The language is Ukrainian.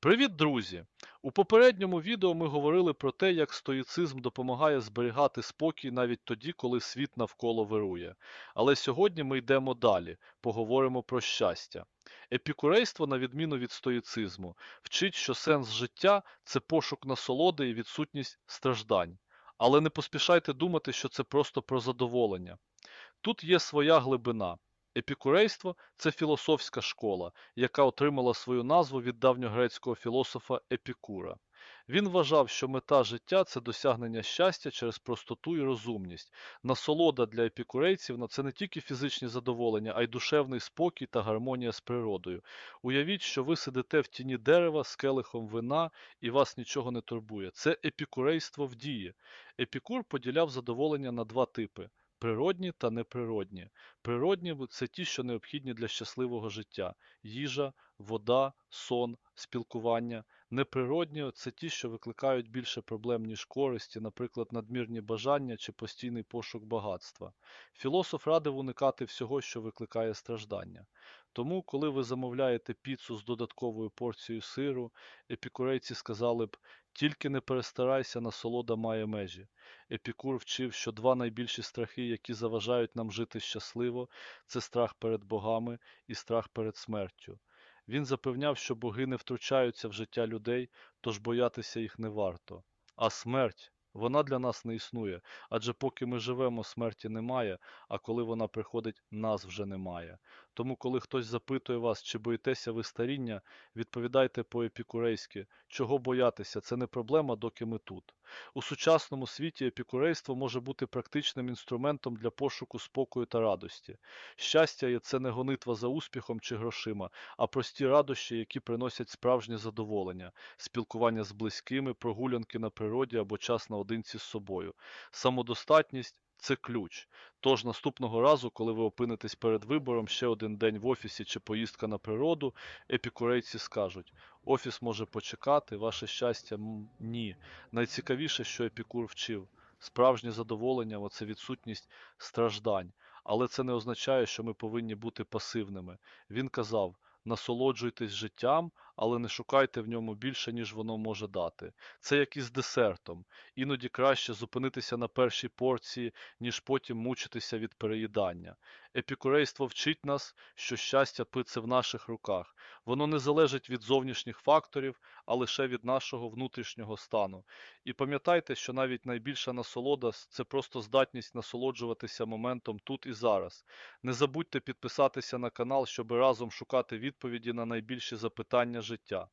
Привіт, друзі! У попередньому відео ми говорили про те, як стоїцизм допомагає зберігати спокій навіть тоді, коли світ навколо вирує. Але сьогодні ми йдемо далі, поговоримо про щастя. Епікурейство, на відміну від стоїцизму, вчить, що сенс життя це пошук насолоди і відсутність страждань. Але не поспішайте думати, що це просто про задоволення. Тут є своя глибина. Епікурейство це філософська школа, яка отримала свою назву від давньогрецького філософа Епікура. Він вважав, що мета життя це досягнення щастя через простоту і розумність. Насолода для епікурейців на це не тільки фізичні задоволення, а й душевний спокій та гармонія з природою. Уявіть, що ви сидите в тіні дерева з келихом вина і вас нічого не турбує. Це епікурейство в дії. Епікур поділяв задоволення на два типи. Природні та неприродні. Природні це ті, що необхідні для щасливого життя: їжа, вода, сон, спілкування. Неприродні це ті, що викликають більше проблем, ніж користі, наприклад, надмірні бажання чи постійний пошук багатства. Філософ радив уникати всього, що викликає страждання. Тому, коли ви замовляєте піцу з додатковою порцією сиру, епікурейці сказали б тільки не перестарайся, насолода має межі. Епікур вчив, що два найбільші страхи, які заважають нам жити щасливо, це страх перед богами і страх перед смертю. Він запевняв, що боги не втручаються в життя людей, тож боятися їх не варто. А смерть, вона для нас не існує, адже поки ми живемо, смерті немає, а коли вона приходить, нас вже немає. Тому, коли хтось запитує вас, чи боїтеся ви старіння, відповідайте по-епікурейськи, чого боятися, це не проблема, доки ми тут. У сучасному світі епікурейство може бути практичним інструментом для пошуку спокою та радості. Щастя це не гонитва за успіхом чи грошима, а прості радощі, які приносять справжнє задоволення, спілкування з близькими, прогулянки на природі або час наодинці з собою. Самодостатність це ключ. Тож наступного разу, коли ви опинитесь перед вибором ще один день в офісі чи поїздка на природу, епікурейці скажуть: офіс може почекати, ваше щастя ні. Найцікавіше, що епікур вчив. Справжнє задоволення це відсутність страждань. Але це не означає, що ми повинні бути пасивними. Він казав: насолоджуйтесь життям, але не шукайте в ньому більше, ніж воно може дати. Це як із десертом. Іноді краще зупинитися на першій порції, ніж потім мучитися від переїдання. Епікурейство вчить нас, що щастя це в наших руках. Воно не залежить від зовнішніх факторів, а лише від нашого внутрішнього стану. І пам'ятайте, що навіть найбільша насолода це просто здатність насолоджуватися моментом тут і зараз. Не забудьте підписатися на канал, щоб разом шукати відповіді на найбільші запитання життя.